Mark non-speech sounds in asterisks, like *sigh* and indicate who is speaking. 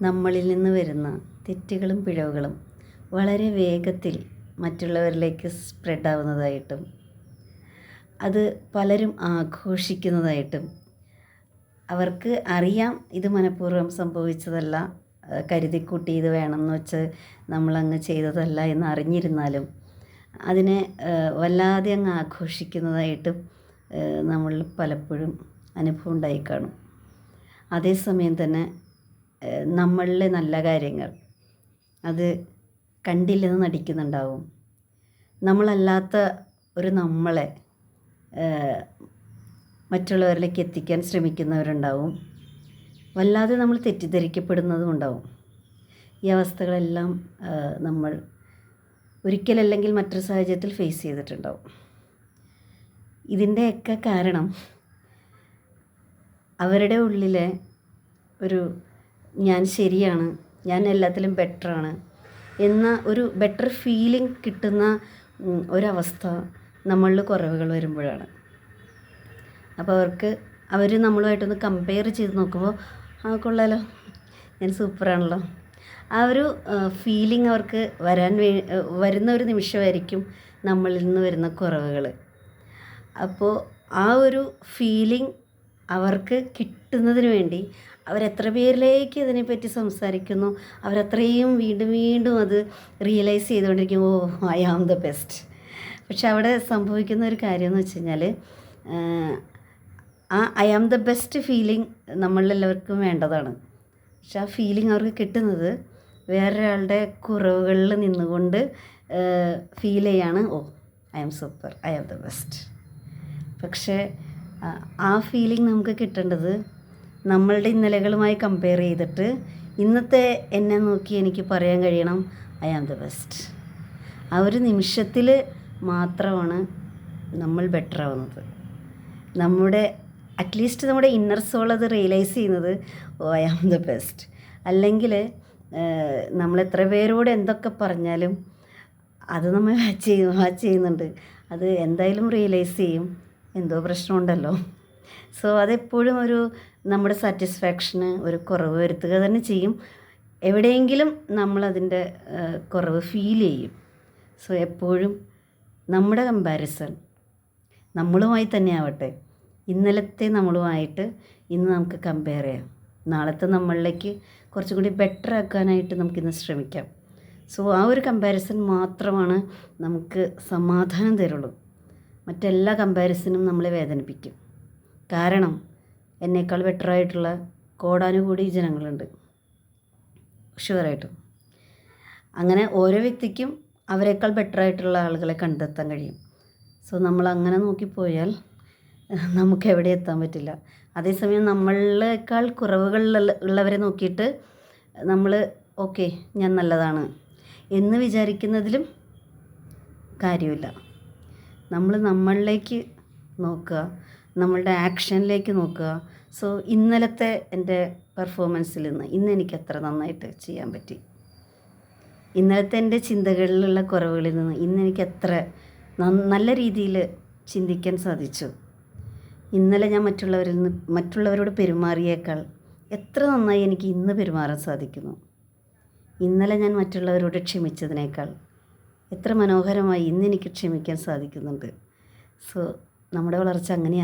Speaker 1: നമ്മളിൽ നിന്ന് വരുന്ന തെറ്റുകളും പിഴവുകളും വളരെ വേഗത്തിൽ മറ്റുള്ളവരിലേക്ക് സ്പ്രെഡ് ആവുന്നതായിട്ടും അത് പലരും ആഘോഷിക്കുന്നതായിട്ടും അവർക്ക് അറിയാം ഇത് മനഃപൂർവം സംഭവിച്ചതല്ല കരുതിക്കൂട്ടി ഇത് വേണമെന്ന് വെച്ച് നമ്മളങ്ങ് ചെയ്തതല്ല എന്ന് അറിഞ്ഞിരുന്നാലും അതിനെ വല്ലാതെ അങ്ങ് ആഘോഷിക്കുന്നതായിട്ടും നമ്മൾ പലപ്പോഴും അനുഭവം ഉണ്ടായി കാണും. അതേസമയം തന്നെ നമ്മളിലെ നല്ല കാര്യങ്ങൾ. അത് കണ്ടില്ലെന്ന് നടിക്കുന്നുണ്ടാവും. നമ്മളല്ലാത്ത ഒരു നമ്മളെ മറ്റുള്ളവരിലേക്ക് എത്തിക്കാൻ ശ്രമിക്കുന്നവരുണ്ടാവും. വല്ലാതെ നമ്മൾ തെറ്റിദ്ധരിക്കപ്പെടുന്നതും ഉണ്ടാവും. ഈ അവസ്ഥകളെല്ലാം നമ്മൾ ഒരിക്കലല്ലെങ്കിൽ മറ്റൊരു സാഹചര്യത്തിൽ ഫേസ് ചെയ്തിട്ടുണ്ടാവും. ഇതിന്റെയൊക്കെ കാരണം അവരുടെ ഉള്ളിലെ ഒരു ഞാൻ ശരിയാണ് ഞാൻ എല്ലാത്തിലും ബെറ്ററാണ് എന്ന ഒരു ബെറ്റർ ഫീലിംഗ് കിട്ടുന്ന ഒരവസ്ഥ നമ്മളിൽ കുറവുകൾ വരുമ്പോഴാണ്. അപ്പോൾ അവർക്ക് അവർ നമ്മളുമായിട്ടൊന്ന് കമ്പയർ ചെയ്ത് നോക്കുമ്പോൾ ആ കൊള്ളാലോ ഞാൻ സൂപ്പറാണല്ലോ ആ ഒരു ഫീലിംഗ് അവർക്ക് വരാൻ വേ വരുന്ന ഒരു നിമിഷമായിരിക്കും നമ്മളിൽ നിന്ന് വരുന്ന കുറവുകൾ അപ്പോൾ ആ ഒരു ഫീലിംഗ് അവർക്ക് കിട്ടുന്നതിന് വേണ്ടി അവരെത്ര പേരിലേക്ക് ഇതിനെപ്പറ്റി സംസാരിക്കുന്നു അവരത്രയും വീണ്ടും വീണ്ടും അത് റിയലൈസ് ചെയ്തുകൊണ്ടിരിക്കും oh I am the best പക്ഷെ അവിടെ സംഭവിക്കുന്ന ഒരു കാര്യം എന്ന് വെച്ച് കഴിഞ്ഞാൽ ആ I am the best feeling നമ്മളെല്ലാവർക്കും വേണ്ടതാണ്. പക്ഷെ ആ ഫീലിംഗ് അവർക്ക് കിട്ടുന്നത് വേറൊരാളുടെ കുറവുകളിൽ നിന്നുകൊണ്ട് ഫീൽ ചെയ്യാണ് ഓ I am super I am the best പക്ഷേ ആ- ഫീലിംഗ് നമുക്ക് കിട്ടേണ്ടത് നമ്മളുടെ ഇന്നലകളുമായി കമ്പയർ ചെയ്തിട്ട് ഇന്നത്തെ എന്നെ നോക്കി എനിക്ക് പറയാൻ കഴിയണം ഐ ആം ദ ബെസ്റ്റ് ആ ഒരു നിമിഷത്തിൽ മാത്രമാണ് നമ്മൾ ബെറ്റർ ആവുന്നത്. നമ്മുടെ അറ്റ്ലീസ്റ്റ് നമ്മുടെ ഇന്നർ സോൾ അത് റിയലൈസ് ചെയ്യുന്നത് oh I am the best അല്ലെങ്കിൽ നമ്മൾ എത്ര പേരോട് എന്തൊക്കെ പറഞ്ഞാലും അത് നമ്മൾ വാച്ച് *laughs* ചെയ്യും വാച്ച് ചെയ്യുന്നുണ്ട്. അത് എന്തായാലും റിയലൈസ് ചെയ്യും. എന്തോ പ്രശ്നമുണ്ടല്ലോ. സോ അതെപ്പോഴും ഒരു നമ്മുടെ സാറ്റിസ്ഫാക്ഷന് ഒരു കുറവ് വരുത്തുക തന്നെ ചെയ്യും. എവിടെയെങ്കിലും നമ്മളതിന്റെ കുറവ് ഫീൽ ചെയ്യും. സോ എപ്പോഴും നമ്മുടെ കമ്പാരിസൺ നമ്മളുമായി തന്നെ ആവട്ടെ. ഇന്നലത്തെ നമ്മളുമായിട്ട് ഇന്ന് നമുക്ക് കമ്പയർ ചെയ്യാം. നാളത്തെ നമ്മളിലേക്ക് കുറച്ചും കൂടി ബെറ്റർ ആക്കാനായിട്ട് നമുക്കിന്ന് ശ്രമിക്കാം. സോ ആ ഒരു കമ്പാരിസൺ മാത്രമാണ് നമുക്ക് സമാധാനം തരുള്ളൂ. മറ്റെല്ലാ കമ്പാരിസനും നമ്മളെ വേദനിപ്പിക്കും. കാരണം എന്നേക്കാൾ ബെറ്ററായിട്ടുള്ള കോടാനുകൂടി ജനങ്ങളുണ്ട്. ഷുവറായിട്ടും അങ്ങനെ ഓരോ വ്യക്തിക്കും അവരെക്കാൾ ബെറ്ററായിട്ടുള്ള ആളുകളെ കണ്ടെത്താൻ കഴിയും. സോ നമ്മൾ അങ്ങനെ നോക്കിപ്പോയാൽ നമുക്ക് എവിടെ എത്താൻ പറ്റില്ല. അതേസമയം നമ്മളേക്കാൾ കുറവുകളിൽ ഉള്ളവരെ നോക്കിയിട്ട് നമ്മൾ ഓക്കെ ഞാൻ നല്ലതാണ് എന്ന് വിചാരിക്കുന്നതിലും കാര്യമില്ല. നമ്മൾ നമ്മളിലേക്ക് നോക്കുക. നമ്മളുടെ ആക്ഷനിലേക്ക് നോക്കുക. സോ ഇന്നലത്തെ എന്റെ പെർഫോമൻസിൽ നിന്ന് ഇന്ന് എനിക്ക് എത്ര നന്നായിട്ട് ചെയ്യാൻ പറ്റി? ഇന്നലത്തെ എന്റെ ചിന്തകളിലുള്ള കുറവുകളിൽ നിന്ന് ഇന്ന് എനിക്ക് എത്ര നല്ല രീതിയിൽ ചിന്തിക്കാൻ സാധിച്ചു? ഇന്നലെ ഞാൻ മറ്റുള്ളവരിൽ നിന്ന് മറ്റുള്ളവരോട് പെരുമാറിയേക്കാൾ എത്ര നന്നായി എനിക്ക് ഇന്ന് പെരുമാറാൻ സാധിക്കുന്നു? ഇന്നലെ ഞാൻ മറ്റുള്ളവരോട് ക്ഷമിച്ചതിനേക്കാൾ എത്ര മനോഹരമായി ഇന്നെനിക്ക് ക്ഷമിക്കാൻ സാധിക്കുന്നുണ്ട്. സോ നമ്മുടെ വളർച്ച അങ്ങനെ